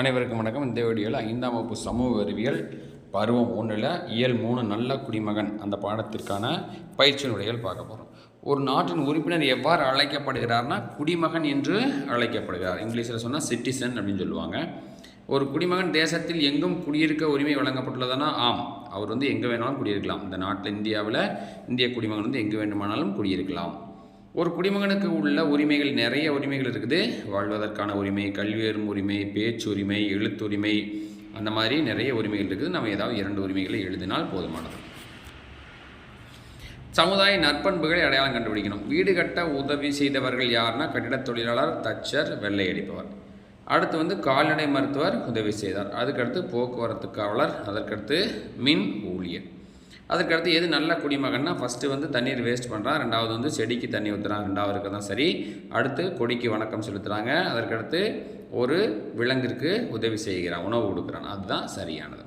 அனைவருக்கும் வணக்கம். இந்த வீடியோவில் ஐந்தாம் வகுப்பு சமூக அறிவியல் பருவம் ஒன்றில் இயல் மூணு நல்ல குடிமகன் அந்த பாடத்திற்கான பயிற்சி நுழைகள் பார்க்க போகிறோம் ஒரு நாட்டின் உறுப்பினர் எவ்வாறு அழைக்கப்படுகிறார்னா குடிமகன் என்று அழைக்கப்படுகிறார். இங்கிலீஷில் சொன்னால் சிட்டிசன் அப்படின்னு சொல்லுவாங்க. ஒரு குடிமகன் தேசத்தில் எங்கும் குடியிருக்க உரிமை வழங்கப்பட்டுள்ளதுன்னா ஆம். அவர் வந்து எங்கே வேணாலும் குடியிருக்கலாம். இந்த நாட்டில் இந்தியாவில் இந்திய குடிமகன் வந்து எங்கே வேண்டுமானாலும் குடியிருக்கலாம். ஒரு குடிமகனுக்கு உள்ள உரிமைகள் நிறைய உரிமைகள் இருக்குது. வாழ்வதற்கான உரிமை கல்வி எறும் உரிமை பேச்சுரிமை எழுத்துரிமை அந்த மாதிரி நிறைய உரிமைகள் இருக்குது. நம்ம ஏதாவது இரண்டு உரிமைகளை எழுதினால் போதுமானது. சமுதாய நற்பண்புகளை அடையாளம் கண்டுபிடிக்கணும். வீடு கட்ட உதவி செய்தவர்கள் யாருன்னா கட்டிடத் தொழிலாளர் தச்சர் வெள்ளை அடிப்பவர். அடுத்து வந்து கால்நடை மருத்துவர் உதவி செய்தார். அதுக்கடுத்து போக்குவரத்து காவலர் அதற்கடுத்து மின் ஊழியர். அதுக்கடுத்து எது நல்ல குடிமகன்னா ஃபஸ்ட்டு வந்து தண்ணீர் வேஸ்ட் பண்ணுறான் ரெண்டாவது வந்து செடிக்கு தண்ணி ஊற்றுறான் ரெண்டாவது இருக்க தான் சரி. அடுத்து கொடிக்கு வணக்கம் செலுத்துகிறாங்க அதற்கடுத்து ஒரு விலங்கிற்கு உதவி செய்கிறான் உணவு கொடுக்குறான். அதுதான் சரியானது.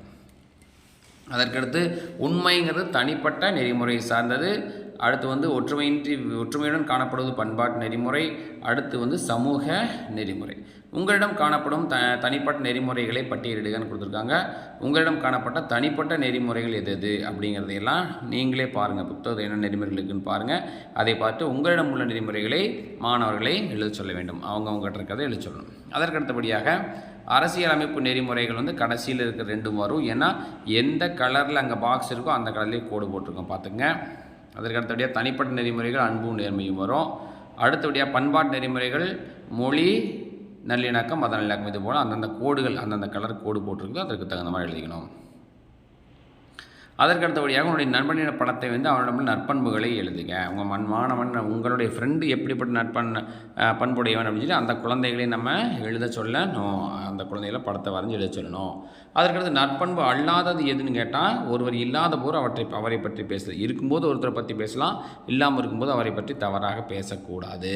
அதற்கடுத்து உண்மைங்கிறது தனிப்பட்ட நெறிமுறை சார்ந்தது. அடுத்து வந்து ஒற்றுமையின்றி ஒற்றுமையுடன் காணப்படுவது பண்பாட்டு நெறிமுறை. அடுத்து வந்து சமூக நெறிமுறை. உங்களிடம் காணப்படும் த தனிப்பட்ட நெறிமுறைகளை பட்டியலிடுகன்னு கொடுத்துருக்காங்க. உங்களிடம் காணப்பட்ட தனிப்பட்ட நெறிமுறைகள் எது எது அப்படிங்கிறதையெல்லாம் நீங்களே பாருங்கள் புத்தகத்தில் என்ன நெறிமுறைகள் இருக்குன்னு பாருங்கள் அதை பார்த்து உங்களிடம் உள்ள நெறிமுறைகளை மாணவர்களை எழுத சொல்ல வேண்டும். அவங்கவுங்கிட்ட இருக்கிறத எழுத சொல்லணும். அதற்கடுத்தபடியாக அடுத்தபடியாக அரசியலமைப்பு நெறிமுறைகள் வந்து கடைசியில் இருக்கிற ரெண்டும் வரும். ஏன்னா எந்த கலரில் அங்கே பாக்ஸ் இருக்கோ அந்த கலர்லேயே கோடு போட்டிருக்கோம். பார்த்துங்க. அதற்கு அடுத்தபடியாக தனிப்பட்ட நெறிமுறைகள் அன்பும் நேர்மையும் வரும். அடுத்தபடியாக பண்பாட்டு நெறிமுறைகள் மொழி நல்லிணக்கம் மத நல்லிணக்கம் இது போல் அந்தந்த கோடுகள் அந்தந்த கலர் கோடு போட்டிருக்கு அதற்கு தகுந்த மாதிரி எழுதிக்கணும். அதற்கு அடுத்தபடியாக உங்களுடைய நண்பனின படத்தை வந்து அவனிடம் நற்பண்புகளை எழுதுங்க உங்கள் மண்மானவன் உங்களுடைய ஃப்ரெண்டு எப்படிப்பட்ட நற்பண் பண்புடையவன் அப்படின்னு சொல்லி அந்த குழந்தைகளை நம்ம எழுத சொல்லணும். அந்த குழந்தைகளை படத்தை வரைஞ்சி எழுத சொல்லணும். அதற்கடுத்து நற்பண்பு அல்லாதது எதுன்னு கேட்டால் ஒருவர் இல்லாத போது அவற்றை அவரை பற்றி பேசுது. இருக்கும்போது ஒருத்தரை பற்றி பேசலாம் இல்லாமல் இருக்கும்போது அவரை பற்றி தவறாக பேசக்கூடாது.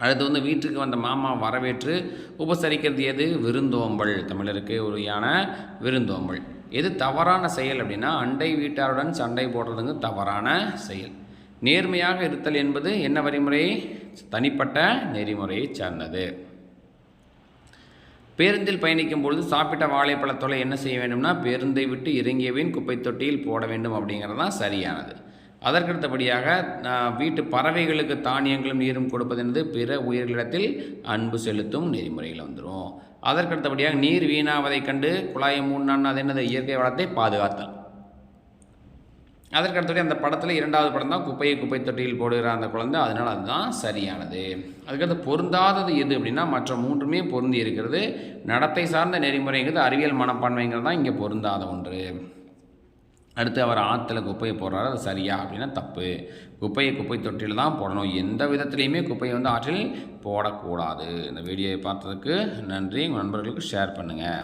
அடுத்து வந்து வீட்டுக்கு வந்த மாமா வரவேற்று உபசரிக்கிறது எது? விருந்தோம்பல். தமிழருக்கு உரியான விருந்தோம்பல். எது தவறான செயல் அப்படின்னா அண்டை வீட்டாருடன் சண்டை போடுறதுங்க தவறான செயல். நேர்மையாக இருத்தல் என்பது என்ன வரிமுறை? தனிப்பட்ட நெறிமுறையை சார்ந்தது. பேருந்தில் பயணிக்கும் பொழுது சாப்பிட்ட வாழைப்பழத்தோலை என்ன செய்ய வேண்டும்னா பேருந்தை விட்டு இறங்கியவின் குப்பை தொட்டியில் போட வேண்டும் அப்படிங்கிறது தான் சரியானது. அதற்கடுத்தபடியாக வீட்டு பறவைகளுக்கு தானியங்களும் நீரும் கொடுப்பது என்பது பிற உயிர்களிடத்தில் அன்பு செலுத்தும் நெறிமுறைகள் வந்துடும் அதற்கடுத்தபடியாக நீர் வீணாவதைக் கண்டு குழாயை மூணான்னு அது என்னது? இயற்கை வளத்தை பாதுகாத்தல். அதற்கடுத்தபடி அந்த படத்தில் இரண்டாவது படம் தான் குப்பையை குப்பை தொட்டியில் போடுகிற அந்த குழந்தை அதனால் அதுதான் சரியானது. அதுக்கடுத்து பொருந்தாதது எது அப்படின்னா மற்ற மூன்றுமே பொருந்தி இருக்கிறது. நடத்தை சார்ந்த நெறிமுறைங்கிறது அறிவியல் மனப்பான்மைங்கிறது தான் இங்கே பொருந்தாத ஒன்று. அடுத்து அவர் ஆற்றுல குப்பையை போடுறாரு அது சரியா அப்படின்னா தப்பு. குப்பையை குப்பை தொட்டியில் தான் போடணும். எந்த விதத்துலேயுமே குப்பையை வந்து ஆற்றில் போடக்கூடாது. இந்த வீடியோவை பார்த்ததுக்கு நன்றி. உங்கள் நண்பர்களுக்கு ஷேர் பண்ணுங்கள்